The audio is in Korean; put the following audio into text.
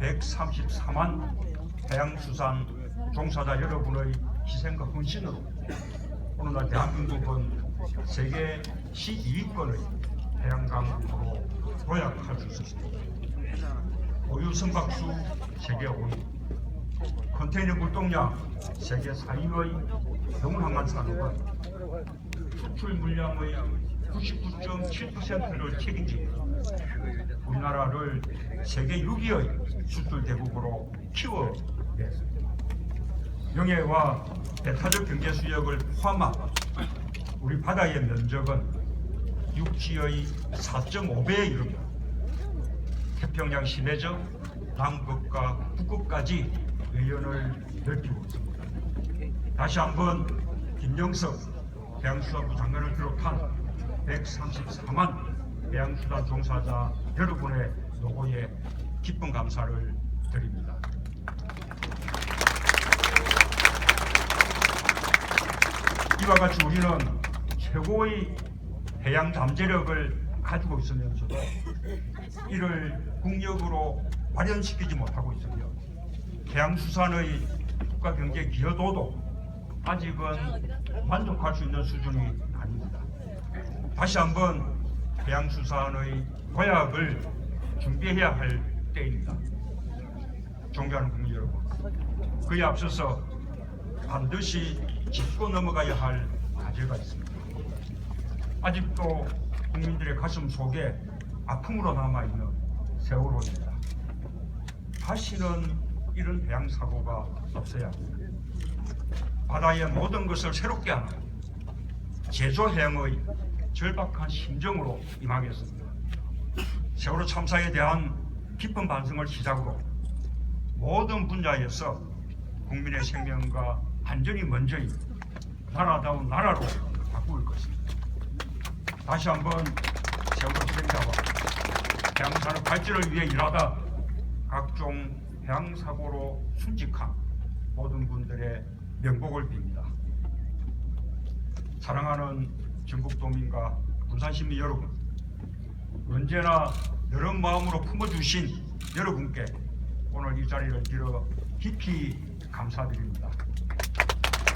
134만 해양수산 종사자 여러분의 희생과 헌신으로 오늘날 대한민국은 세계 12위권의 해양강으로 도약할 수 있었습니다. 오유 선박수 세계 5위, 컨테이너 물동량 세계 4위의 영항만 산업은 수출 물량의 99.7%를 책임집니다. 우리나라를 세계 6위의 수출 대국으로 키워냈습니다. 영해와 배타적 경제 수역을 포함한 우리 바다의 면적은 육지의 4.5배에 이릅니다. 태평양 심해적 남극과 북극까지 외연을 넓히고 있습니다. 다시 한번 김영석 해양수산부 장관을 비롯한 134만 해양수산 종사자 여러분의 노고에 깊은 감사를 드립니다. 이와 같이 우리는 최고의 해양 잠재력을 가지고 있으면서도 이를 국력으로 발현시키지 못하고 있으며 해양수산의 국가 경제 기여도도 아직은 만족할 수 있는 수준이 아닙니다. 다시 한번 해양수산의 도약을 준비해야 할 때입니다. 존경하는 국민 여러분, 그에 앞서서 반드시 짚고 넘어가야 할 과제가 있습니다. 아직도 국민들의 가슴 속에 아픔으로 남아있는 세월호입니다. 다시는 이런 해양 사고가 없어야 합니다. 바다의 모든 것을 새롭게 하는 제조해양의 절박한 심정으로 임하겠습니다. 세월호 참사에 대한 깊은 반성을 시작으로 모든 분야에서 국민의 생명과 안전이 먼저인 나라다운 나라로 바꿀 것입니다. 다시 한번 세월호 희생자와 해양산업 발전을 위해 일하다 각종 해양사고로 순직한 모든 분들의 명복을 빕니다. 사랑하는 전국 도민과 군산 시민 여러분, 언제나 여런 마음으로 품어주신 여러분께 오늘 이 자리를 빌어 깊이 감사드립니다.